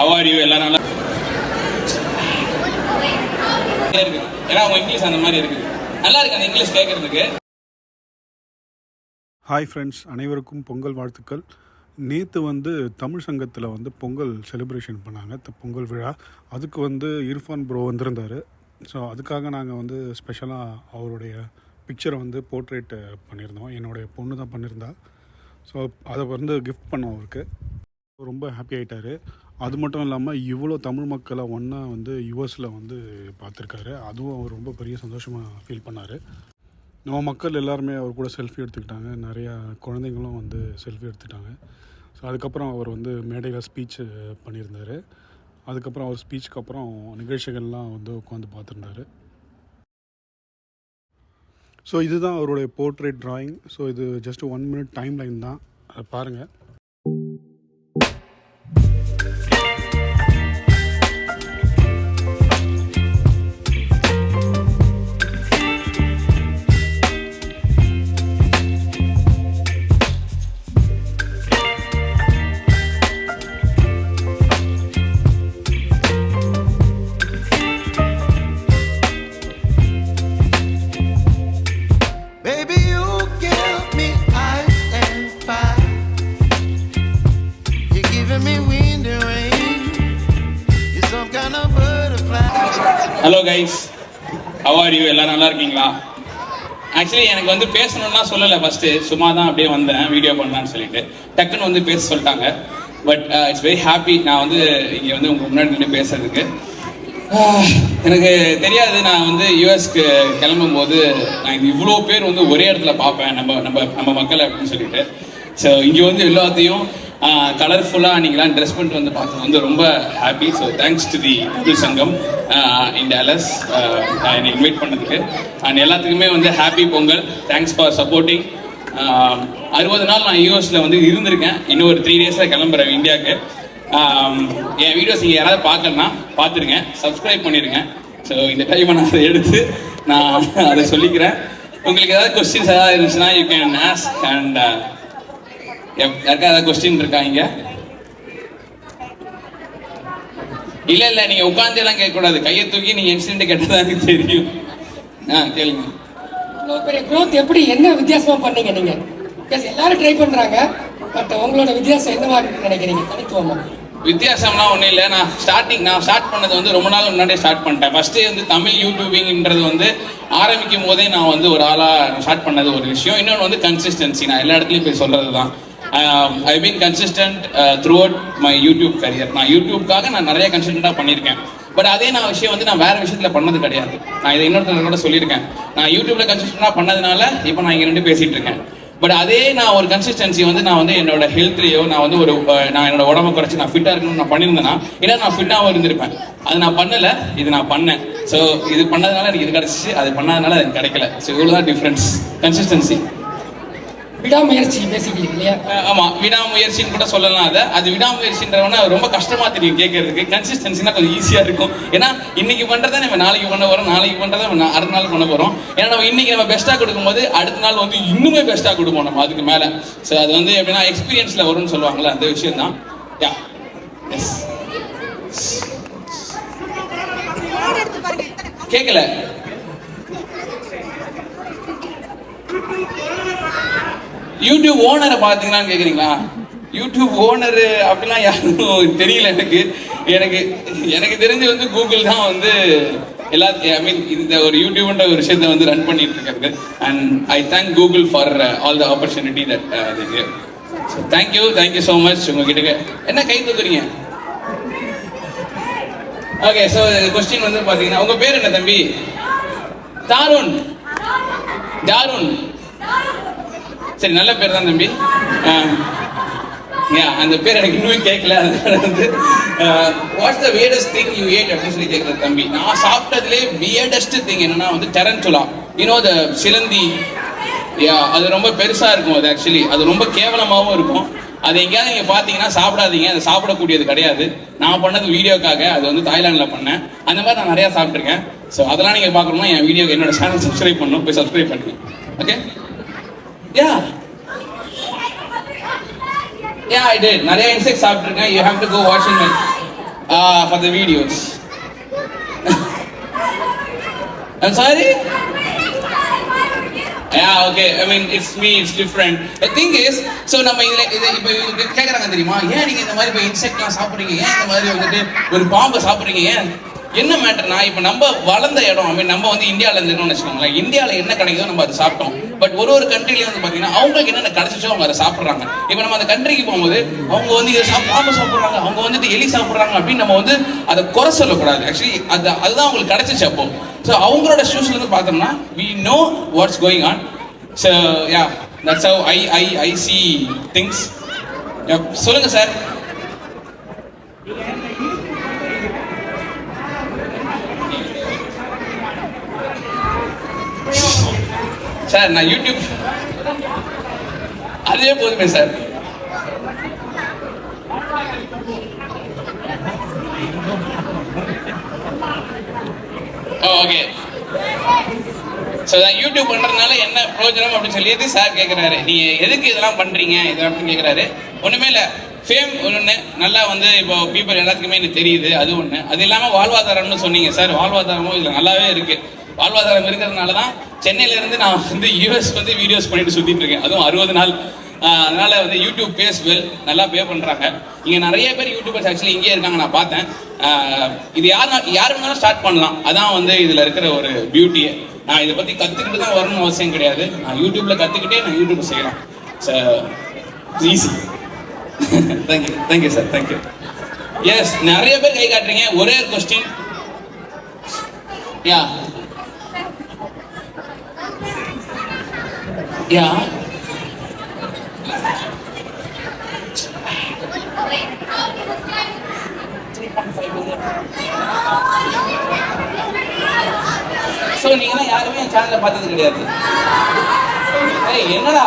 How you எல்லாம் நல்லா? ஏன்னா அவங்க இங்கிலீஷ் அந்த மாதிரி இருக்குது. நல்லா இருக்கு அந்த இங்கிலீஷ் கேட்கறதுக்கு ஹாய் ஃப்ரெண்ட்ஸ் அனைவருக்கும் பொங்கல் வாழ்த்துக்கள். நேற்று வந்து தமிழ் சங்கத்தில் வந்து பொங்கல் செலிப்ரேஷன் பண்ணாங்க. த- பொங்கல் விழா. அதுக்கு வந்து இர்ஃபான் ப்ரோ வந்திருந்தார். ஸோ அதுக்காக நாங்கள் வந்து ஸ்பெஷலாக அவருடைய பிக்சரை வந்து போர்ட்ரேட் பண்ணியிருந்தோம். என்னுடைய பொண்ணு தான் பண்ணியிருந்தா ஸோ அதை வந்து கிஃப்ட் பண்ணோம் அவருக்கு. ரொம்ப ஹாப்பி ஆகிட்டாரு அது மட்டும் இல்லாமல் இவ்வளோ தமிழ் மக்களை ஒன்றா வந்து யுஎஸில் வந்து பார்த்துருக்காரு அதுவும் அவர் ரொம்ப பெரிய சந்தோஷமாக ஃபீல் பண்ணார். நம்ம மக்கள் எல்லாருமே அவர் கூட செல்ஃபி எடுத்துக்கிட்டாங்க. நிறையா குழந்தைங்களும் வந்து செல்ஃபி எடுத்துக்கிட்டாங்க. ஸோ அதுக்கப்புறம் அவர் வந்து மேடையில் ஸ்பீச் பண்ணியிருந்தார். அதுக்கப்புறம் அவர் ஸ்பீச்சுக்கு அப்புறம் நிகழ்ச்சிகள்லாம் வந்து உட்காந்து பார்த்துருந்தாரு. ஸோ இதுதான் அவருடைய போர்ட்ரேட் ட்ராயிங் ஸோ இது just one minute timeline தான். அதை பாருங்கள் ஹலோ கைஸ் ஹவ் யூ எல்லாம் நல்லா இருக்கீங்களா? ஆக்சுவலி எனக்கு வந்து பேசணும்னா சொல்லலை ஃபஸ்ட்டு சும்மா தான் அப்படியே வந்தேன். வீடியோ பண்ணலான்னு சொல்லிட்டு. டக்குன்னு வந்து பேச சொல்லிட்டாங்க. பட் இட்ஸ் வெரி ஹாப்பி நான் வந்து இங்கே வந்து உங்க முன்னாடி நின்று பேசுறதுக்கு. எனக்கு தெரியாது. நான் வந்து யூஎஸ்க்கு கிளம்பும் போது நான் இவ்வளோ பேர் வந்து ஒரே இடத்துல பார்ப்பேன். நம்ம நம்ம நம்ம மக்களை அப்படின்னு சொல்லிட்டு. ஸோ இங்கே வந்து எல்லாத்தையும் கலர்ஃபுல்லாக நீங்களாம் ட்ரெஸ் பண்ணிட்டு வந்து பார்த்தது வந்து ரொம்ப happy so thanks to the Tamil Sangam in Dallas என்னை இன்வைட் பண்ணதுக்கு. அண்ட் எல்லாத்துக்குமே வந்து happy Pongal. Thanks for supporting அறுபது நாள் நான் யூஎஸில் வந்து இருந்திருக்கேன். இன்னும் ஒரு த்ரீ டேஸில் கிளம்புறேன் இந்தியாவுக்கு. என் வீடியோஸ் நீங்கள் யாராவது பார்க்கலன்னா பார்த்துருங்க. சப்ஸ்கிரைப் பண்ணிடுங்க ஸோ இந்த டைமை நான் அதை எடுத்து நான் அதை சொல்லிக்கிறேன். உங்களுக்கு ஏதாவது கொஸ்டின்ஸ் ஏதாவது இருந்துச்சுன்னா யூ கேன் ஆஸ்க் அண்ட் யாருக்கா ஏதாவது கொஸ்டின் இருக்கா இங்க? இல்ல இல்ல நீங்க உட்கார்ந்து எல்லாம் கேட்க கூடாது கையை தூக்கி நீங்க இன்சிடென்ட் கேட்டதா எனக்கு தெரியும். ஆ கேளுங்க. பெரிய growth எப்படி என்ன வித்தியாசமா பண்ணீங்க நீங்க? எல்லாரும் ட்ரை பண்றாங்க பட் உங்களோட வித்தியாசம் என்னவா நினைக்கிறீங்க? தனித்துவமா. வித்தியாசம்லாம் ஒன்றும் இல்லை. நான் ஸ்டார்டிங் நான் ஸ்டார்ட் பண்ணது வந்து ரொம்ப நாள் முன்னாடியே ஸ்டார்ட் பண்ணிட்டேன். ஃபஸ்ட்டு வந்து தமிழ் யூடியூபிங்ன்றது வந்து ஆரம்பிக்கும் போதே நான் வந்து ஒரு ஆளாக ஸ்டார்ட் பண்ணது ஒரு விஷயம். இன்னொன்று வந்து கன்சிஸ்டன்சி நான் எல்லா இடத்துலையும் போய் சொல்கிறது தான் I been consistent throughout my YouTube career நான் யூடியூப்காக நான் நிறைய கன்சிஸ்டண்ட்டாக பண்ணியிருக்கேன். பட் அதே நான் விஷயம் வந்து நான் வேற விஷயத்தில் பண்ணது கிடையாது. நான் இதை இன்னொருத்தர் கூட சொல்லியிருக்கேன். நான் யூடியூப்ல கன்சிஸ்டண்டாக பண்ணதுனால இப்போ நான் இங்கே ரெண்டு பேசிட்டு இருக்கேன். பட் அதே நான் ஒரு கன்சிஸ்டன்சி வந்து நான் வந்து என்னோட ஹெல்த்லேயோ நான் வந்து ஒரு நான் என்னோட உடம்பு குறைச்சி நான் ஃபிட்டாக இருக்கணும்னு நான் பண்ணியிருந்தேன்னா ஏன்னா நான் ஃபிட்டாகவும் இருந்திருப்பேன். அது நான் பண்ணலை இது நான் பண்ணேன். ஸோ இது பண்ணதுனால எனக்கு இது கிடைச்சிச்சு அது பண்ணாதனால எனக்கு கிடைக்கல. ஸோ இவ்வளோதான் டிஃப்ரென்ஸ் கன்சிஸ்டன்சி விடாமுயற்சி பேசிக்கிறீங்க இல்லையா? ஆமா விடாமுயற்சின்னு கூட சொல்லலாம் அதை. அது விடாமுயற்சின்றவன ரொம்ப கஷ்டமா தெரியும் கேட்கறதுக்கு கன்சிஸ்டன்சினா கொஞ்சம் ஈஸியா இருக்கும். ஏன்னா இன்னைக்கு பண்றதை நம்ம நாளைக்கு பண்ண போறோம் நாளைக்கு பண்றதை நம்ம அடுத்த நாள் பண்ண போறோம். ஏன்னா நம்ம இன்னைக்கு நம்ம பெஸ்டா கொடுக்கும்போது அடுத்த நாள் வந்து இன்னுமே பெஸ்டா கொடுப்போம் நம்ம அதுக்கு மேல. ஸோ அது வந்து எப்படின்னா எக்ஸ்பீரியன்ஸ்ல வரும்னு சொல்லுவாங்கல்ல அந்த விஷயம் தான் யா எஸ் கேட்கல. யூடியூப் ஓனரை பார்த்தீங்களான்னு கேட்குறீங்களா யூடியூப் ஓனர் அப்படிலாம் யாரும் தெரியல எனக்கு. எனக்கு எனக்கு தெரிஞ்சு வந்து கூகுள் தான் வந்து எல்லா ஐ மீன் இந்த ஒரு யூடியூப்ன்ற ஒரு விஷயத்த வந்து ரன் பண்ணிட்டு இருக்கிறது and I thank Google for all the opportunity that thank you thank you so much உங்ககிட்ட என்ன கை தூக்குறீங்க? ஓகே ஸோ கொஸ்டின் வந்து பார்த்தீங்கன்னா உங்க பேர் என்ன தம்பி? தாருண். தாருண். சரி நல்ல பேர் தான் தம்பி. அந்த பேர் எனக்கு இன்னும் கேட்கல வந்து what's the weirdest thing you ate அப்படின்னு சொல்லி கேட்குற தம்பி. நான் சாப்பிட்டதுலே வியர்டஸ்ட் திங் என்னன்னா வந்து டெரன்சுலா யூனோ த சிலந்தி. யா அது ரொம்ப பெருசா இருக்கும் அது ஆக்சுவலி அது ரொம்ப கேவலமாகவும் இருக்கும். அது எங்கேயாவது நீங்கள் பார்த்தீங்கன்னா சாப்பிடாதீங்க. அது சாப்பிடக்கூடியது கிடையாது. நான் பண்ணது வீடியோக்காக அது வந்து தாய்லாண்டில் பண்ணேன். அந்த மாதிரி நான் நிறையா சாப்பிட்ருக்கேன் ஸோ அதெல்லாம் நீங்கள் பார்க்கணும்னா என் வீடியோ என்னோட சேனல் சப்ஸ்கிரைப் பண்ணணும். போய் சப்ஸ்கிரைப் பண்ணுங்க. Okay ya ya I did நிறைய இன்செக்ட் சாப்பிட்டுருக்கேன் யூ ஹேவ் டு கோ வாட்சிங் my uh, for the videos. I'm sorry? Yeah, okay. I mean, it's me, it's different. The thing is, so நம்ம இதுல இது இப்போ இவங்க கேக்குறாங்க தெரியுமா ஏன் நீங்க இந்த மாதிரி இப்போ இன்செக்ட்லாம் சாப்பிடுறீங்க ஏன் இந்த மாதிரி வந்துட்டு ஒரு பாம்பை சாப்பிடுறீங்க ஏன் என்ன மேட்டர்னா இப்போ நம்ம வளர்ந்த இடம் ஐ மீன் நம்ம வந்து இந்தியாவில் இருந்துக்கணும்னு வச்சுக்கோங்களேன். இந்தியாவில் என்ன கிடைக்குதோ நம்ம அதை சாப்பிட்டோம். பட் ஒரு ஒரு கண்ட்ரிலையும் வந்து பார்த்தீங்கன்னா அவங்களுக்கு என்னென்ன கிடைச்சிச்சோ அவங்க அதை சாப்பிட்றாங்க. இப்போ நம்ம அந்த கண்ட்ரிக்கு போகும்போது அவங்க வந்து இதை சாப் பாம்பு சாப்பிட்றாங்க. அவங்க வந்துட்டு எலி சாப்பிட்றாங்க அப்படின்னு நம்ம வந்து அதை குறை சொல்லக்கூடாது. ஆக்சுவலி அது அதுதான் அவங்களுக்கு கிடைச்சிச்சு அப்போ. ஸோ அவங்களோட ஷூஸ்ல இருந்து பார்த்தோம்னா we know what's going on so ya that's how I I I see things சொல்லுங்க சார் சார் நான் யூடியூப் அதே போதுமே சார். ஓகே ஸோ யூடியூப் பண்ணுறதுனால என்ன பிரயோஜனம் அப்படின்னு சொல்லிட்டு சார் கேட்குறாரு நீங்கள் எதுக்கு இதெல்லாம் பண்ணுறீங்க இது அப்படின்னு கேட்குறாரு ஒன்றுமே இல்லை. ஃபேம் ஒன்று நல்லா வந்து இப்போ பீப்புள் எல்லாத்துக்குமே எனக்கு தெரியுது. அது ஒன்று அது இல்லாமல் வாழ்வாதாரம்னு சொன்னீங்க சார். வாழ்வாதாரமும் இதில் நல்லாவே இருக்குது வாழ்வாதாரம் இருக்கிறதுனால தான் சென்னையில இருந்து நான் வந்து யூஎஸ் வந்து வீடியோஸ் பண்ணிட்டு சுற்றிட்டு இருக்கேன். அதுவும் அறுபது நாள். அதனால வந்து யூடியூப் பேஸ் வெல் நல்லா பே பண்ணுறாங்க இங்கே நிறைய பேர் யூடியூபர்ஸ் ஆக்சுவலி இங்கே இருக்காங்க நான் பார்த்தேன். இது யார் யார் வேணாலும் ஸ்டார்ட் பண்ணலாம். அதான் வந்து இதில் இருக்கிற ஒரு பியூட்டியை நான் இதை பற்றி கற்றுக்கிட்டு தான் வரணும்னு அவசியம் கிடையாது. நான் யூடியூப்ல கற்றுக்கிட்டே நான் யூடியூப் செய்யலாம் easy thank you thank you sir thank you yes நிறைய பேர் கை காட்டுறீங்க. ஒரே ஒரு கொஸ்டின் யா யா ஸோ நீங்களாம் யாருமே என் சேனலை பார்த்தது கிடையாது. ஏய் என்னடா?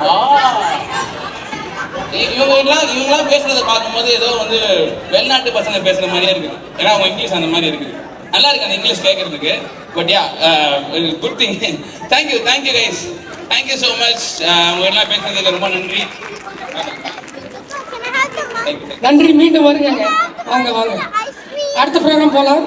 இவங்கெல்லாம் இ- இவங்க எல்லாம் இவங்கெல்லாம் பார்க்கும்போது ஏதோ வந்து வெளிநாட்டு பசங்க பேசுற மாதிரியே இருக்கு ஏன்னா அவங்க இங்கிலீஷ் அந்த மாதிரி இருக்குது. நல்லா இருக்கு அந்த இங்கிலீஷ் கேட்கறதுக்கு but ya good thing thank you thank you guys thank you so much உங்க எல்லாம் பேசுறதுக்கு ரொம்ப நன்றி. நன்றி மீண்டும் வருங்க வாங்க வாங்க. அடுத்த ப்ரோக்ராம் போலாம்.